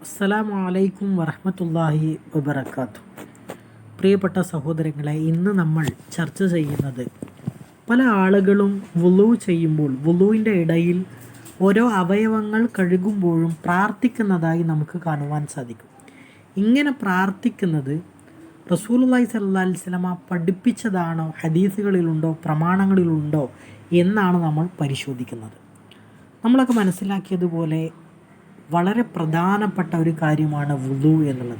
അസ്സലാമു വലൈക്കും വറഹമത്തല്ലാഹി വബർക്കാത്തു പ്രിയപ്പെട്ട സഹോദരങ്ങളെ ഇന്ന് നമ്മൾ ചർച്ച ചെയ്യുന്നത് പല ആളുകളും വുളു ചെയ്യുമ്പോൾ വുളുവിന്റെ ഇടയിൽ ഓരോ അവയവങ്ങൾ കഴുകുമ്പോഴും പ്രാർത്ഥിക്കുന്നതായി നമുക്ക് കാണുവാൻ സാധിക്കും. ഇങ്ങനെ പ്രാർത്ഥിക്കുന്നത് സ്വല്ലല്ലാഹി അലൈഹി വസല്ലമ പഠിപ്പിച്ചതാണോ ഹദീസുകളിലുണ്ടോ പ്രമാണങ്ങളിലുണ്ടോ എന്നാണ് നമ്മൾ പരിശോധിക്കുന്നത്. നമ്മളൊക്കെ മനസ്സിലാക്കിയതുപോലെ വളരെ പ്രധാനപ്പെട്ട ഒരു കാര്യമാണ് വുളു എന്നുള്ളത്.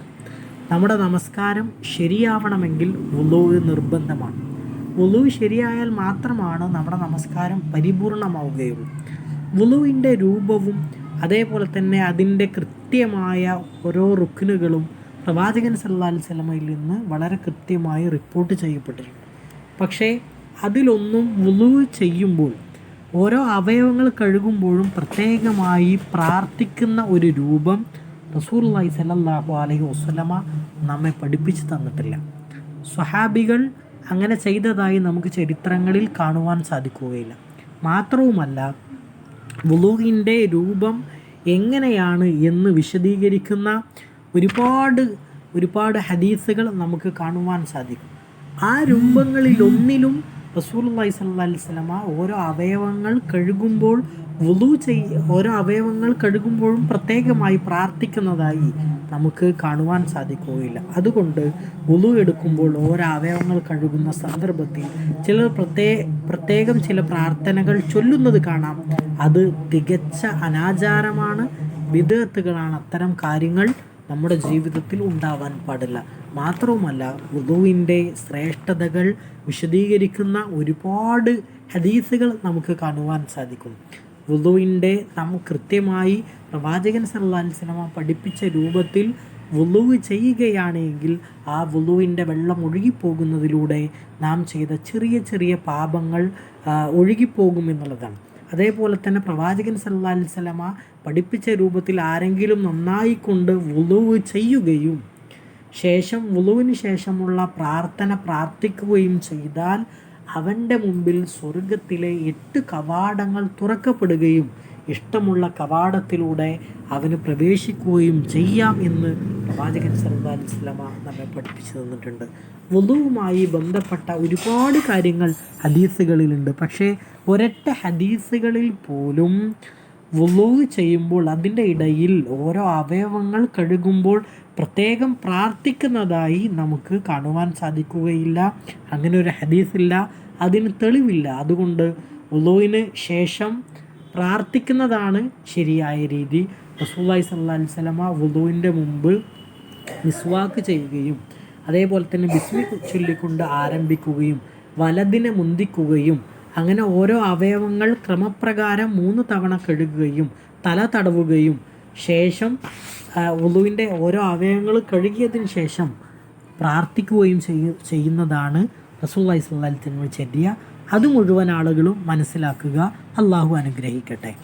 നമ്മുടെ നമസ്കാരം ശരിയാവണമെങ്കിൽ വുളു നിർബന്ധമാണ്. വുളു ശരിയായാൽ മാത്രമാണ് നമ്മുടെ നമസ്കാരം പരിപൂർണമാവുകയുള്ളൂ. വുളുവിന്റെ രൂപവും അതേപോലെ തന്നെ അതിന്റെ കൃത്യമായ ഓരോ റുക്കിനുകളും പ്രവാചകൻ സല്ലാൽ അലൈഹി വസല്ലമയിൽ നിന്ന് വളരെ കൃത്യമായി റിപ്പോർട്ട് ചെയ്യപ്പെട്ടിട്ടുണ്ട്. പക്ഷേ അതിലൊന്നും വുളു ചെയ്യുമ്പോൾ ഓരോ അവയവങ്ങൾ കഴുകുമ്പോഴും പ്രത്യേകമായി പ്രാർത്ഥിക്കുന്ന ഒരു രൂപം റസൂലുള്ളാഹി സ്വല്ലല്ലാഹു അലൈഹി വസ്ലമ നമ്മെ പഠിപ്പിച്ചു തന്നിട്ടില്ല. സ്വഹാബികൾ അങ്ങനെ ചെയ്തതായി നമുക്ക് ചരിത്രങ്ങളിൽ കാണുവാൻ സാധിക്കുകയില്ല. മാത്രവുമല്ല വുളുവിന്റെ രൂപം എങ്ങനെയാണ് എന്ന് വിശദീകരിക്കുന്ന ഒരുപാട് ഒരുപാട് ഹദീസുകൾ നമുക്ക് കാണുവാൻ സാധിക്കും. ആ രൂപങ്ങളിലൊന്നിലും സ്വല്ലല്ലാഹി അലൈഹി വസല്ലമ ഓരോ അവയവങ്ങൾ കഴുകുമ്പോൾ വുളു ചെയ് ഓരോ അവയവങ്ങൾ കഴുകുമ്പോഴും പ്രത്യേകമായി പ്രാർത്ഥിക്കുന്നതായി നമുക്ക് കാണുവാൻ സാധിക്കുകയില്ല. അതുകൊണ്ട് വുളു എടുക്കുമ്പോൾ ഓരോ അവയവങ്ങൾ കഴുകുന്ന സന്ദർഭത്തിൽ ചിലർ പ്രത്യേ പ്രത്യേകം ചില പ്രാർത്ഥനകൾ ചൊല്ലുന്നത് കാണാം. അത് തികച്ച അനാചാരമാണ്. വിദഗത്തുകളാണ് അത്തരം കാര്യങ്ങൾ നമ്മുടെ ജീവിതത്തിൽ ഉണ്ടാവാൻ പാടില്ല. മാത്രവുമല്ല ഉദുവിന്റെ ശ്രേഷ്ഠതകൾ വിശദീകരിക്കുന്ന ഒരുപാട് ഹദീസുകൾ നമുക്ക് കാണുവാൻ സാധിക്കും. വുളുവിന്റെ നാം കൃത്യമായി പ്രവാചകൻ സല്ലല്ലാഹു സിനിമ പഠിപ്പിച്ച രൂപത്തിൽ വുളുവ് ചെയ്യുകയാണെങ്കിൽ ആ വുളുവിന്റെ വെള്ളം ഒഴുകിപ്പോകുന്നതിലൂടെ നാം ചെയ്ത ചെറിയ ചെറിയ പാപങ്ങൾ ഒഴുകിപ്പോകുമെന്നുള്ളതാണ് അതേപോലെ തന്നെ പ്രവാചകൻ സല്ലാ അലൈഹി വസല്ലമ പഠിപ്പിച്ച രൂപത്തിൽ ആരെങ്കിലും നന്നായിക്കൊണ്ട് വുളുവ് ചെയ്യുകയും ശേഷം വുളുവിന് ശേഷമുള്ള പ്രാർത്ഥന പ്രാർത്ഥിക്കുകയും ചെയ്താൽ അവന്റെ മുമ്പിൽ സ്വർഗത്തിലെ എട്ട് കവാടങ്ങൾ തുറക്കപ്പെടുകയും ഇഷ്ടമുള്ള കവാടത്തിലൂടെ അവന് പ്രവേശിക്കുകയും ചെയ്യാം എന്ന് പ്രവാചകൻ സല്ലല്ലാഹു അലൈഹി നമ്മെ പഠിപ്പിച്ചു തന്നിട്ടുണ്ട്. വുളുവുമായി ബന്ധപ്പെട്ട ഒരുപാട് കാര്യങ്ങൾ ഹദീസുകളിലുണ്ട്. പക്ഷേ ഒരൊറ്റ ഹദീസുകളിൽ പോലും വുളു ചെയ്യുമ്പോൾ അതിന്റെ ഇടയിൽ ഓരോ അവയവങ്ങൾ കഴുകുമ്പോൾ പ്രത്യേകം പ്രാർത്ഥിക്കുന്നതായി നമുക്ക് കാണുവാൻ സാധിക്കുകയില്ല. അങ്ങനെ ഒരു ഹദീസില്ല. അതിന് തെളിവില്ല. അതുകൊണ്ട് വുളുവിന് ശേഷം പ്രാർത്ഥിക്കുന്നതാണ് ശരിയായ രീതി. റസൂല്ലായി സല്ലാ അലൈഹി വസല്ലമ വുളുവിന്റെ മുമ്പ് മിസ്വാക്ക് ചെയ്യുകയും അതേപോലെ തന്നെ ബിസ്മി ചൊല്ലിക്കൊണ്ട് ആരംഭിക്കുകയും വലതിനെ മുന്തിക്കുകയും അങ്ങനെ ഓരോ അവയവങ്ങൾ ക്രമപ്രകാരം മൂന്ന് തവണ കഴുകുകയും തല തടവുകയും ശേഷം ഉളുവിന്റെ ഓരോ അവയവങ്ങൾ കഴുകിയതിന് ശേഷം പ്രാർത്ഥിക്കുകയും ചെയ്യുന്നതാണ് ചെയ്യുന്നതാണ് സ്വല്ലാ സ്വല്ലാത്തിനോട് ചെല്ലിയ അത് മുഴുവൻ ആളുകളും മനസ്സിലാക്കുക. അള്ളാഹു അനുഗ്രഹിക്കട്ടെ.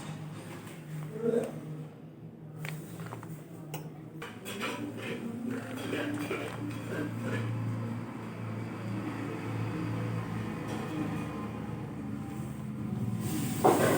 you